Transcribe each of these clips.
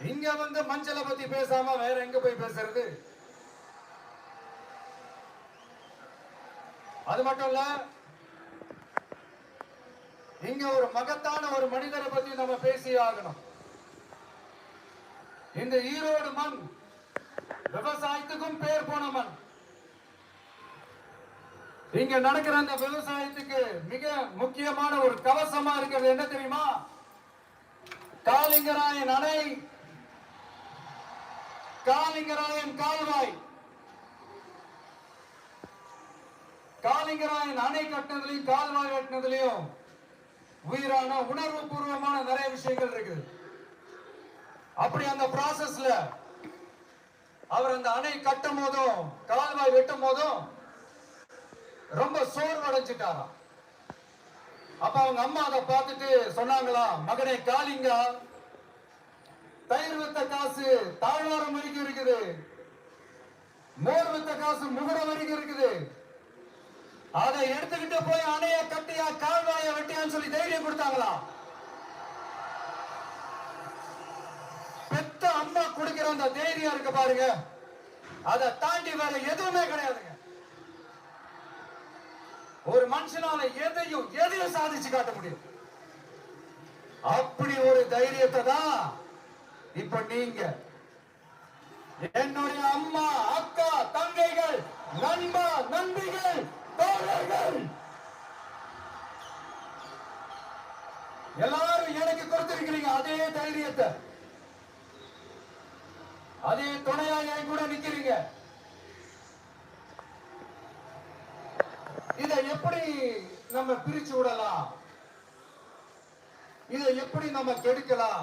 இங்க வந்து மஞ்சளை பத்தி பேசாம வேற எங்க போய் பேசுறது? அது மட்டும் இல்ல இங்க ஒரு மகத்தான ஒரு மனிதரை பத்தி நம்ம பேசி ஆகணும். இந்த ஈரோடு மண் விவசாயத்துக்கும் பேர் போன மண். இங்க நடக்கிற அந்த விவசாயத்துக்கு மிக முக்கியமான ஒரு கவசமா இருக்கிறது என்ன தெரியுமா? காலிங்கராயன் அணை காலிங்கராயன் கால்வாய். காலிங்கராயன் அணை கட்டினதுலயும் கால்வாய் கட்டினதுலயும் உயிரான உணர்வு பூர்வமான நிறைய விஷயங்கள் இருக்குது. அப்படி அந்த ப்ராசஸ்ல அவர் அந்த அணை கட்டும் போதும் கால்வாய் வெட்டும் போதும் ரொம்ப சோர்வடைஞ்சிட்டாராம். அப்ப அவங்க அம்மா அதை பார்த்துட்டு சொன்னாங்களா மகனை காளிங்கா தயிர் வித்த காசு தாழ்வாரம் வரைக்கும் இருக்குது. மோர் வித்த காசு முகரம் வரைக்கும் இருக்குது. அதை எடுத்துக்கிட்டு போய் அணைய கட்டியா கால்வாய வெட்டியான்னு சொல்லி தைரியம் கொடுத்தாங்களா? பெத்த அம்மா கொடுக்கிற அந்த தைரியம் இருக்கு பாருங்க. அதை தாண்டி வேற எதுவுமே கிடையாதுங்க. ஒரு மனுஷனால எதையும் எதையும் சாதிச்சு காட்ட முடியும். அப்படி ஒரு தைரியத்தை தான் இப்ப நீங்க என்னுடைய அம்மா அக்கா தங்கைகள் நண்பா நண்பிகள் தோழர்கள். எல்லாரும் எனக்கு கொடுத்திருக்கிறீங்க அதே தைரியத்தை. அதே துணையா என் கூட நிக்கிறீங்க. இதை எப்படி நம்ம பிரிச்சு விடலாம்? இதை எப்படி நம்ம கெடுக்கலாம்?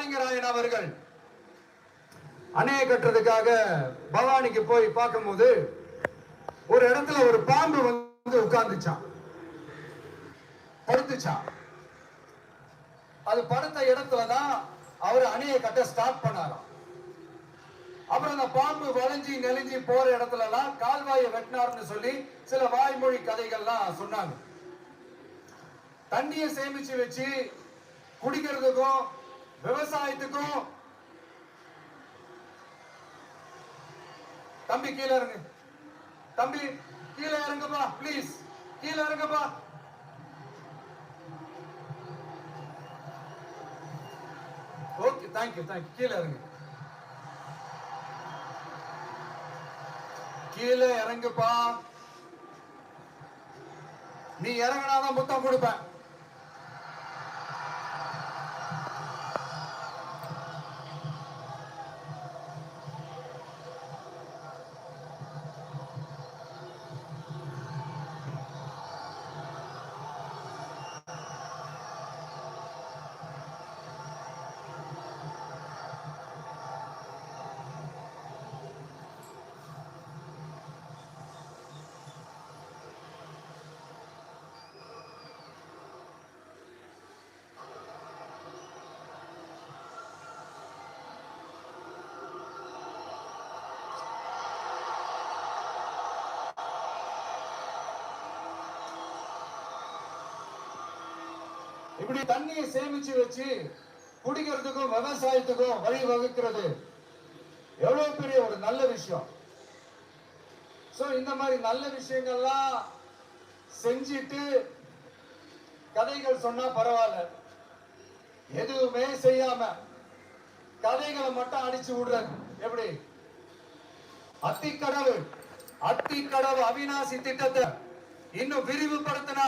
கலைஞராயன் அவர்கள் அணையை கட்டுறதுக்காக பவானிக்கு போய் பார்க்கும்போது ஒரு இடத்துல ஒரு பாம்பு வந்து உட்கார்ந்துச்சான் படுத்துச்சான் அது படுத்த இடத்துல தான் அவர் அணையை கட்ட ஸ்டார்ட் பண்ணாராம். அப்புறம் அந்த பாம்பு வளைஞ்சி நெலிஞ்சி போற இடத்துல எல்லாம் கால்வாயை வெட்டினார்னு சொல்லி சில வாய்மொழி கதைகள்லாம் சொன்னாங்க. தண்ணியை சேமிச்சு வச்சு குடிக்கிறதுக்கும் விவசாயத்துக்கும் தம்பி கீழே இறங்கு. தம்பி கீழே இறங்குப்பா ப்ளீஸ் கீழே இறங்குப்பா. ஓகே தேங்க்யூ தேங்க்யூ கீழே இறங்கு. கீழே இறங்குப்பா. நீ இறங்கினாதான் முத்தம் கொடுப்பேன். இப்படி தண்ணியை சேமிச்சு வச்சு குடிக்கிறதுக்கும் விவசாயத்துக்கும் வழி வகுக்கிறது. எவ்வளவு பெரிய ஒரு நல்ல விஷயம். சோ இந்த மாதிரி நல்ல விஷயங்கள்லாம் செஞ்சிட்டு கதைகள் சொன்னா பரவாயில்ல. எதுவுமே செய்யாம கதைகளை மட்டும் அடிச்சு விடுறது எப்படி? அத்திக்கடவு அத்திக்கடவு அவிநாசி திட்டத்தை இன்னும் விரிவுபடுத்தினா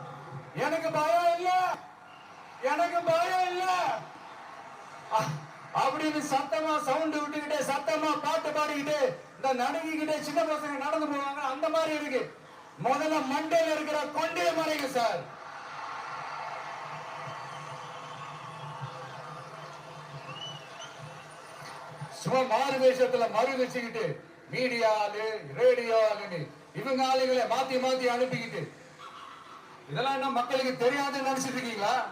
எனக்கு பயம் இல்ல. எனக்கு பயம் இல்ல. அ- அப்படின்னு சத்தமா சவுண்ட் விட்டுக்கிட்டே சத்தமா பாட்டு பாடிக்கிட்டு இந்த நடுங்கிக்கிட்டே சின்ன பசங்க நடந்து போவாங்க. அந்த மாதிரி இருக்கு. முதல்ல மண்டையில இருக்கிற கொண்டே மறைங்க சார் சும்மா மாறு வேஷத்துல மறு வச்சுக்கிட்டு மீடியா ஆளு ரேடியோ ஆளுன்னு இவங்க ஆளுகளை மாத்தி மாத்தி அனுப்பிக்கிட்டு இதெல்லாம் என்ன மக்களுக்கு தெரியாதுன்னு நினைச்சிட்டு இருக்கீங்களா?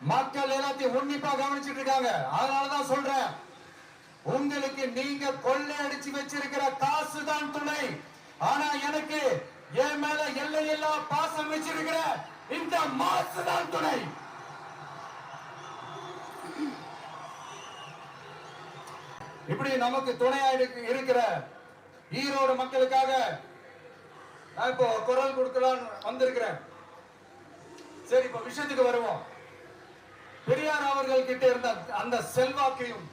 மக்கள் எல்லாத்தையும் உன்னிப்பா கவனிச்சிட்டு இருக்காங்க. அதனாலதான் சொல்றேன் உங்களுக்கு நீங்க கொள்ளை அடிச்சு வச்சிருக்கிற காசு தான் துணை. ஆனா எனக்கு என் மேல எல்லையில்லா பாசம் வச்சிருக்கிற இந்த மாசு தான் துணை. இப்படி நமக்கு துணையா இருக்கு- இருக்கிற ஈரோடு மக்களுக்காக நான் இப்போ குரல் கொடுக்கலான்னு வந்திருக்கிறேன். சரி இப்ப விஷயத்துக்கு வருவோம். பெரியார் அவர்கள் கிட்ட இருந்த அந்த செல்வாக்கையும்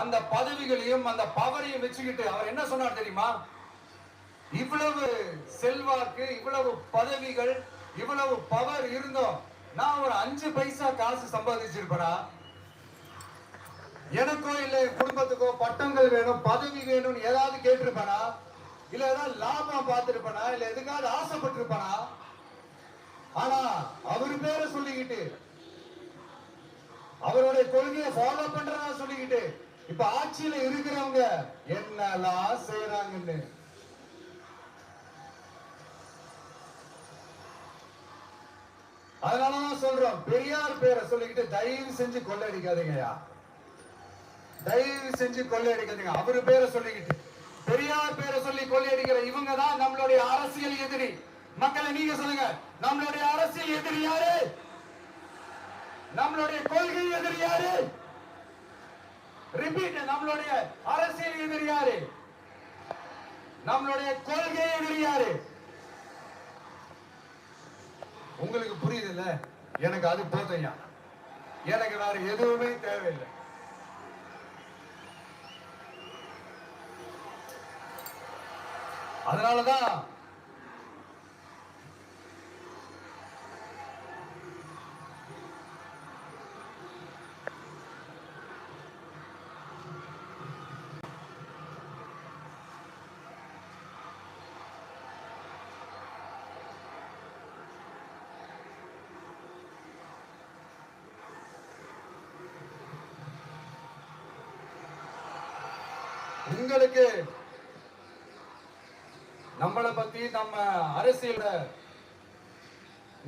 அந்த பதவிகளையும் அந்த பவரையும் வச்சுக்கிட்டு அவர் என்ன சொன்னார் தெரியுமா? இவ்வளவு செல்வாக்கு இவ்வளவு பதவிகள் இவ்வளவு பவர் இருந்தோம். நான் ஒரு அஞ்சு பைசா காசு சம்பாதிச்சிருப்பேனா? எனக்கோ இல்லை குடும்பத்துக்கோ பட்டங்கள் வேணும் பதவி வேணும்னு ஏதாவது கேட்டிருப்பேனா? இல்ல ஏதாவது லாபம் பார்த்திருப்பேனா? இல்ல எதுக்காவது ஆசைப்பட்டிருப்பானா? ஆனா அவர் பேரை சொல்லிக்கிட்டு அவருடைய கொள்கையை ஃபாலோ பண்றதா சொல்லிக்கிட்டு இப்ப ஆட்சியில இருக்கிறவங்க என்னெல்லாம் செய்யறாங்கன்னு அதனாலதான் சொல்றோம் பெரியார் பேரை சொல்லிக்கிட்டு தயவு செஞ்சு கொள்ளையடிக்காதீங்கய்யா தயவு செஞ்சு கொள்ளையடிக்காதீங்க அவரு பேரை சொல்லிக்கிட்டு. பெரியார் பேரை சொல்லி கொள்ளையடிக்கிற இவங்க தான் நம்மளுடைய அரசியல் எதிரி. மக்களை நீங்க சொல்லுங்க நம்மளுடைய அரசியல் எதிரி யாரு? நம்மளுடைய கொள்கை எதிரி யாரு? ரிப்பீட் நம்மளுடைய அரசியல் எதிரி யாரு? நம்மளுடைய கொள்கை எதிரி யாரு? உங்களுக்கு புரியுதுல்ல? எனக்கு அது போதையா? எனக்கு வேற எதுவுமே தேவையில்லை. அதனாலதான் உங்களுக்கு நம்மளை பத்தி நம்ம அரசியல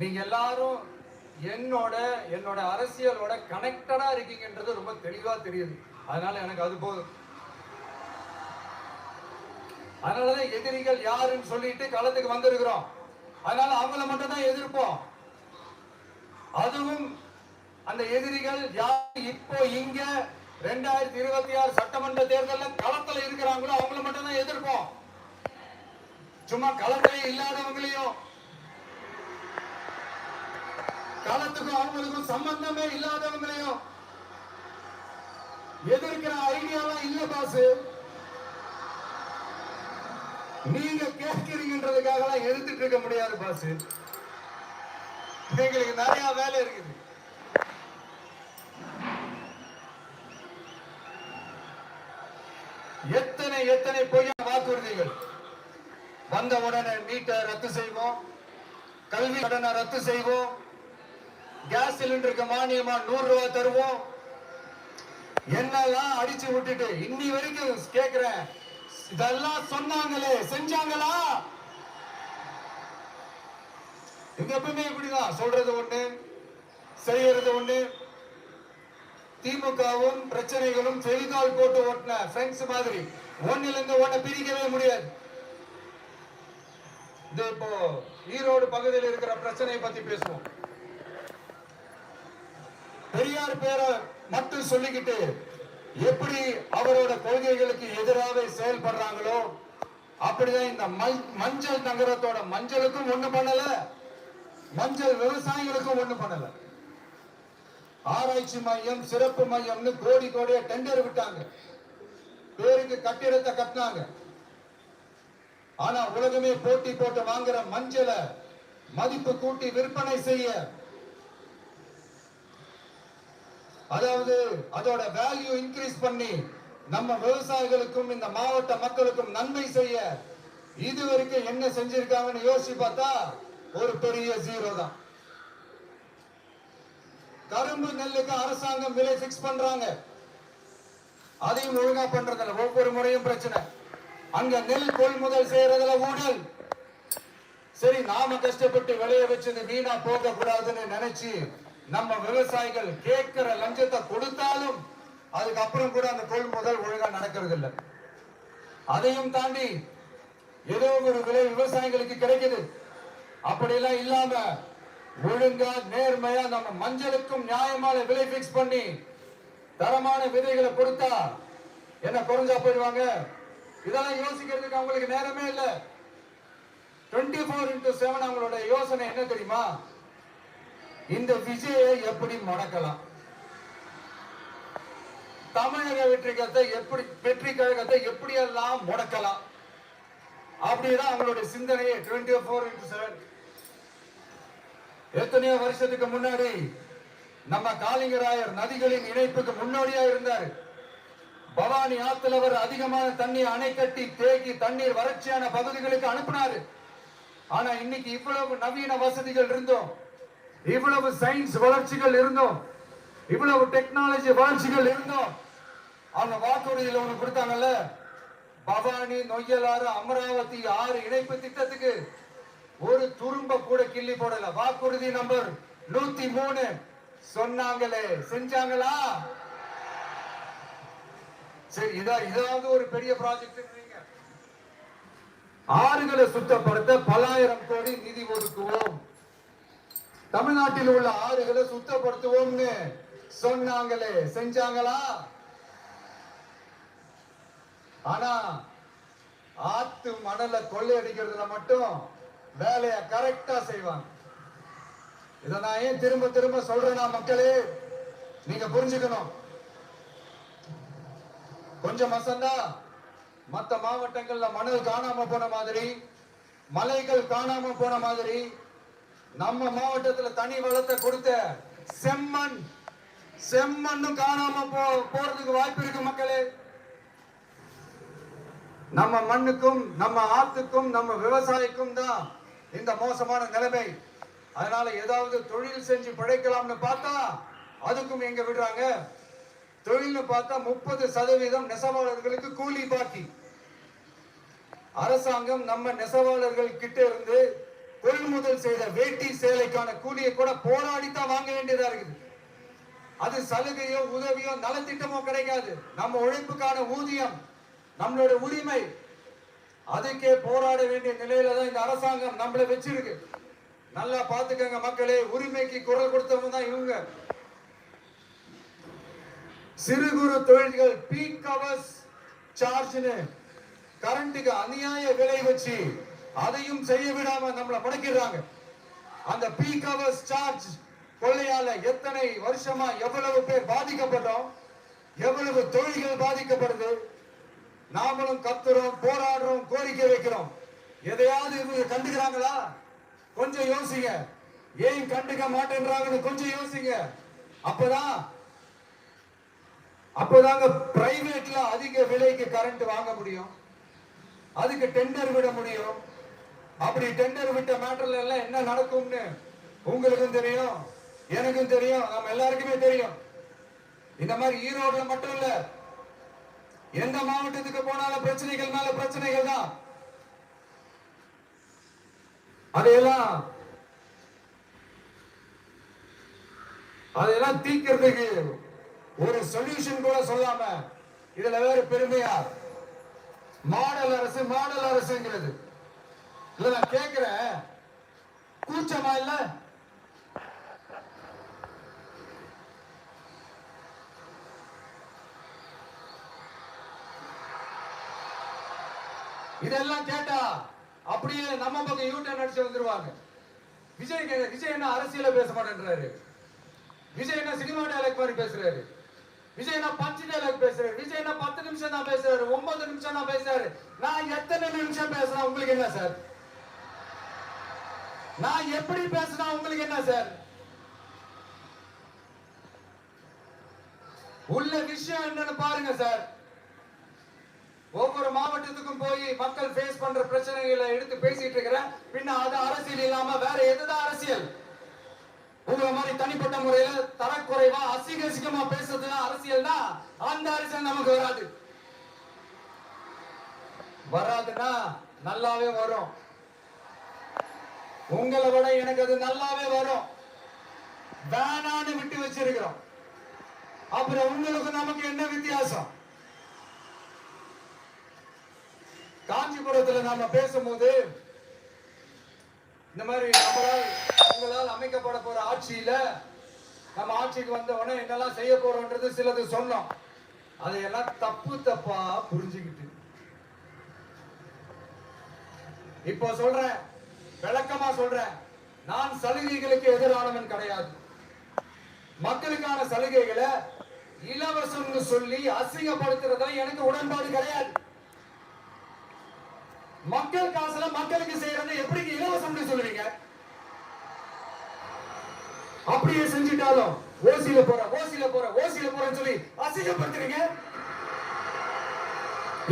நீங்க எல்லாரும் என்னோட என்னோட அரசியலோட கனெக்டடா இருக்கீங்கன்றது ரொம்ப தெளிவா தெரியுது. அதனால எனக்கு அது போதும். அதனாலதான் எதிரிகள் யாருன்னு சொல்லிட்டு களத்துக்கு வந்திருக்கிறோம். அதனால அவங்கள மட்டும் தான் எதிர்ப்போம். அதுவும் அந்த எதிரிகள் யார் இப்போ இங்க ரெண்டாயிரத்தி இருபத்தி ஆறு சட்டமன்ற தேர்தலில் களத்துல இருக்கிறாங்களோ அவங்கள மட்டும் தான் எதிர்ப்போம். சும்மா களத்திலே இல்லாதவங்களையும் களத்துக்கும் அவங்களுக்கும் சம்பந்தமே இல்லாதவங்களையும் எதிர்க்கிற ஐடியாலாம் இல்ல பாசு. நீங்க கேட்கிறீங்கன்றதுக்காக எல்லாம் எதிர்த்துட்டு இருக்க முடியாது பாசு. எங்களுக்கு நிறைய வேலை இருக்குது. எத்தனை எத்தனை பொய்யா வாக்குறுதிகள்? வந்த உடனே நீட்டை ரத்து செய்வோம். கல்வி கடனை ரத்து செய்வோம். கேஸ் சிலிண்டருக்கு மானியமா நூறு ரூபாய் தருவோம். என்னெல்லாம் அடிச்சு விட்டுட்டு இன்னி வரைக்கும் கேக்குறேன். இதெல்லாம் சொன்னாங்களே செஞ்சாங்களா? இங்க எப்பவுமே இப்படிதான். சொல்றது ஒண்ணு செய்யறது ஒண்ணு. திமுகவும் பிரச்சனைகளும் ஃபெவிகால் போட்டு ஓட்டின ஃப்ரெண்ட்ஸ் மாதிரி. ஒன்னிலிருந்து ஒன்ன பிரிக்கவே முடியாது. இது இப்போ ஈரோடு பகுதியில் இருக்கிற பிரச்சனையை பத்தி பேசுவோம். பெரியார் பேரை மட்டும் சொல்லிக்கிட்டு எப்படி அவரோட கொள்கைகளுக்கு எதிராக செயல்படுறாங்களோ அப்படிதான் இந்த மஞ்சள் நகரத்தோட மஞ்சளுக்கும் ஒண்ணு பண்ணல மஞ்சள் விவசாயிகளுக்கும் ஒண்ணு பண்ணல. ஆராய்ச்சி மையம் சிறப்பு மையம்னு கோடி கோடியா டெண்டர் விட்டாங்க. பேருக்கு கட்டிடத்தை கட்டினாங்க. ஆனா உலகமே போட்டி போட்டு வாங்குற மஞ்சளை மதிப்பு கூட்டி விற்பனை செய்ய. அதாவது அதோட வேல்யூ இன்க்ரீஸ் பண்ணி நம்ம விவசாயிகளுக்கும் இந்த மாவட்ட மக்களுக்கும் நன்மை செய்ய இது வரைக்கும் என்ன செஞ்சிருக்காங்கன்னு யோசிச்சு பார்த்தா ஒரு பெரிய ஜீரோ தான். கரும்பு நெல்லுக்கு அரசாங்கம் விலை பிக்ஸ் பண்றாங்க. அதையும் ஒழுங்கா பண்றதில்ல. ஒவ்வொரு முறையும் பிரச்சனை. அங்க நெல் கொள்முதல் செய்யறதுல ஊழல் சரி நாம கஷ்டப்பட்டு விளைய வச்சது வீணா போக கூடாதுன்னு நினைச்சு நம்ம விவசாயிகள் கேட்கிற லஞ்சத்தை கொடுத்தாலும் அதுக்கப்புறம் கூட அந்த கொள்முதல் ஒழுங்கா நடக்கிறது இல்லை அதையும் தாண்டி ஏதோ ஒரு விலை விவசாயிகளுக்கு கிடைக்குது. அப்படியெல்லாம் இல்லாம ஒழுங்கா நேர்மையா நம்ம மஞ்சளுக்கும் நியாயமான விலை பிக்ஸ் பண்ணி தரமான விதைகளை கொடுத்தா என்ன குறைஞ்சா போயிடுவாங்க? இதெல்லாம் யோசிக்கிறதுக்கு அவங்களுக்கு நேரமே இல்லை. டுவெண்ட்டி ஃபோர் இன்டூ செவன் அவங்களோட யோசனை என்ன தெரியுமா? இந்த விஜயை எப்படி முடக்கலாம்? தமிழக வெற்றி கழகத்தை எப்படி வெற்றி கழகத்தை எப்படியெல்லாம் முடக்கலாம்? அப்படிதான் அவங்களுடைய சிந்தனையே டுவெண்ட்டி ஃபோர் இன்டூ செவன் எத்தனையோ வருஷத்துக்கு முன்னாடி நம்ம காளிங்கராயர் நதிகளின் இணைப்புக்கு முன்னோடியா இருந்தார். பவானி ஆத்துல அவர் அதிகமான தண்ணீர் அணை கட்டி தேக்கி தண்ணீர் வறட்சியான பகுதிகளுக்கு அனுப்பினாரு. ஆனா இன்னைக்கு இவ்வளவு நவீன வசதிகள் இருந்தோம். இவ்வளவு சயின்ஸ் வளர்ச்சிகள் இருந்தோம். இவ்வளவு டெக்னாலஜி வளர்ச்சிகள் இருந்தோம். அவங்க வாக்குறுதியில் ஒண்ணு கொடுத்தாங்கல்ல? பவானி நொய்யலாறு அமராவதி ஆறு இணைப்பு திட்டத்துக்கு ஒரு துரும்ப கூட கிள்ளி போடல. வாக்குறுதி நம்பர் நூத்தி மூணு. சொன்னாங்களே செஞ்சாங்களா? சரி இதா இதாவது ஒரு பெரிய ப்ராஜெக்ட் ஆறுகளை சுத்தப்படுத்த பலாயிரம் கோடி நிதி ஒதுக்குவோம். தமிழ்நாட்டில் உள்ள ஆறுகளை சுத்தப்படுத்துவோம்னு சொன்னாங்களே செஞ்சாங்களா? ஆனா ஆத்து மணலை கொள்ளையடிக்கிறதுல மட்டும் வேலைய கரெக்டா செய்வாங்க. இதை நான் ஏன் திரும்ப திரும்ப சொல்றேன்னா மக்களே நீங்க புரிஞ்சுக்கணும். கொஞ்சம் மசந்தா மற்ற மாவட்டங்கள்ல மணல் காணாம போன மாதிரி மலைகள் காணாம போன மாதிரி நம்ம மாவட்டத்துல தனி வளத்தை கொடுத்த செம்மண் செம்மண்ணும் காணாம போ போறதுக்கு வாய்ப்பு இருக்கு மக்களே. நம்ம மண்ணுக்கும் நம்ம ஆத்துக்கும் நம்ம விவசாயிக்கும் தான் இந்த மோசமான நிலைமை. அதனால ஏதாவது தொழில் செஞ்சு பிழைக்கலாம்னு பார்த்தா அதுக்கும் எங்க விடுறாங்க. தொழில்னு பார்த்தா முப்பது சதவீதம் நெசவாளர்களுக்கு கூலி பாக்கி. அரசாங்கம் நம்ம நெசவாளர்கள் கிட்ட இருந்து கொள்முதல் செய்த வேட்டி சேலைக்கான கூலியை கூட போராடித்தான் வாங்க வேண்டியதா இருக்குது. அது சலுகையோ உதவியோ நலத்திட்டமோ கிடைக்காது. நம்ம உழைப்புக்கான ஊதியம் நம்மளோட உரிமை. அதுக்கே போராட வேண்டிய நிலையில தான் இந்த அரசாங்கம் நம்மளை வச்சிருக்கு. நல்லா பாத்துக்கங்க மக்களே உரிமைக்கு குரல் கொடுத்தவங்க தான் இவங்க. சிறு குறு தொழில்கள் பீக் கவர்ஸ் சார்ஜ்னு கரண்ட்டுக்கு அநியாய விலை வச்சு அதையும் செய்ய விடாம நம்மளை முடக்கிடுறாங்க. அந்த பீக் ஹவர்ஸ் சார்ஜ் கொள்ளையால எத்தனை வருஷமா எவ்வளவு பேர் பாதிக்கப்பட்டோம்? எவ்வளவு தொழில்கள் பாதிக்கப்படுது? நாமளும் கத்துறோம் போராடுறோம் கோரிக்கை வைக்கிறோம். எதையாவது இவங்க கண்டுக்கிறாங்களா? கொஞ்சம் யோசிங்க. ஏன் கண்டுக்க மாட்டேன்றாங்கன்னு கொஞ்சம் யோசிங்க. அப்பதான் அப்பதாங்க பிரைவேட்ல அதிக விலைக்கு கரண்ட் வாங்க முடியும். அதுக்கு டெண்டர் விட முடியும். அப்படி டெண்டர் விட்ட மேட்டர்ல எல்லாம் என்ன நடக்கும்னு உங்களுக்கும் தெரியும் எனக்கும் தெரியும் நம்ம எல்லாருக்குமே தெரியும். இந்த மாதிரி ஈரோடுல மட்டும் இல்ல எந்த மாவட்டத்துக்கு போனாலும் பிரச்சனைகள் மேல பிரச்சனைகள் தான். அதையெல்லாம் அதையெல்லாம் தீக்கிறதுக்கு ஒரு சொல்யூஷன் கூட சொல்லாம இதுல வேற பெருமையா மாடல் அரசு மாடல் அரசுங்கிறது. இல்ல நான் கேக்குறேன் கூச்சமா இல்ல? இதெல்லாம் கேட்டா அப்படியே நம்ம பக்கம் யூட்டர் அடிச்சு வந்துருவாங்க. விஜய் கே- விஜய் என்ன அரசியல பேச மாட்டேன்றாரு. விஜய் என்ன சினிமா டைலாக் மாதிரி பேசுறாரு. விஜய் நான் பஞ்சு டைலாக் பேசுறாரு? விஜய் நான் பத்து நிமிஷம் தான் பேசுறாரு? ஒன்பது நிமிஷம் தான் பேசுறாரு. நான் எத்தனை நிமிஷம் பேசுறேன்? உங்களுக்கு என்ன சார்? நான் எப்படி பேசுனா உங்களுக்கு என்ன சார்? உள்ள விஷயம் என்னன்னு பாருங்க சார். ஒவ்வொரு மாவட்டத்துக்கும் போய் மக்கள் ஃபேஸ் பண்ற பிரச்சனைகளை எடுத்து பேசிட்டு இருக்கிறேன். பின்ன அது அரசியல் இல்லாம வேற எதுதான் அரசியல்? உங்களை மாதிரி தனிப்பட்ட முறையில தரக்குறைவா அசிங்க பேசுறதுனா அரசியல்னா அந்த அரசியல் நமக்கு வராது. வராதுன்னா நல்லாவே வரும். உங்களை விட எனக்கு அது நல்லாவே வரும். வேணான்னு விட்டு வச்சிருக்கிறோம். அப்புறம் உங்களுக்கு நமக்கு என்ன வித்தியாசம்? காஞ்சிபுரத்துல நாம பேசும்போது இந்த மாதிரி நம்மளால் உங்களால் அமைக்கப்பட போற ஆட்சியில நம்ம ஆட்சிக்கு வந்த உடனே என்னெல்லாம் செய்ய போறோம்ன்றது சிலது சொன்னோம். அதையெல்லாம் தப்பு தப்பா புரிஞ்சுக்கிட்டு. இப்போ சொல்றேன் விளக்கமா சொல்றேன். நான் சலுகைகளுக்கு எதிரானவன் கிடையாது. மக்களுக்கான சலுகைகளை இலவசம்னு சொல்லி அசிங்கப்படுத்துறதுல எனக்கு உடன்பாடு கிடையாது. மக்கள் காசுல மக்களுக்கு செய்யறது எப்படி இலவசம்னு சொல்லுவீங்க? அப்படியே செஞ்சிட்டாலும் ஓசியில போற ஓசியில போற ஓசியில போறன்னு சொல்லி அசிங்கப்படுத்துறீங்க?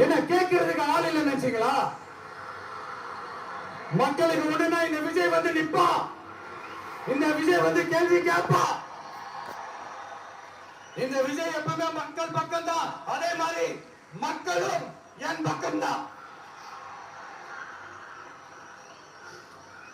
என்ன கேட்கறதுக்கு ஆள் இல்லை நினைச்சீங்களா? மக்களுக்கு உடனே இந்த விஜய் வந்து நிப்பா. இந்த விஜய் வந்து கேள்வி கேட்பா இந்த விஜய் எப்பவுமே மக்கள் பக்கம் தான் அதே மாதிரி மக்களும் என் பக்கம் தான்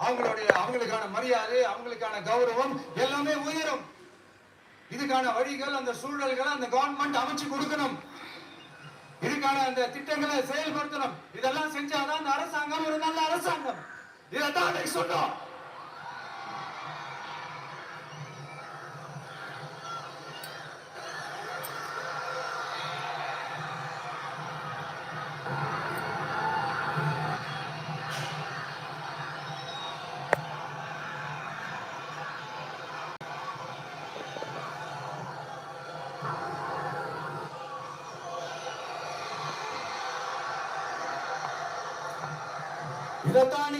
அவங்களுடைய அவங்களுக்கான மரியாதை அவங்களுக்கான கௌரவம் எல்லாமே உயரும். இதுக்கான வழிகள் அந்த சூழல்களை அந்த கவர்மெண்ட் அமைச்சு கொடுக்கணும். இதுக்கான அந்த திட்டங்களை செயல்படுத்தணும். இதெல்லாம் செஞ்சாதான் அந்த அரசாங்கம் ஒரு நல்ல அரசாங்கம். இதைத்தான் அன்னைக்கு சொன்னோம். இதைத்தான் அன்னைக்கு சொன்னோம் உடனே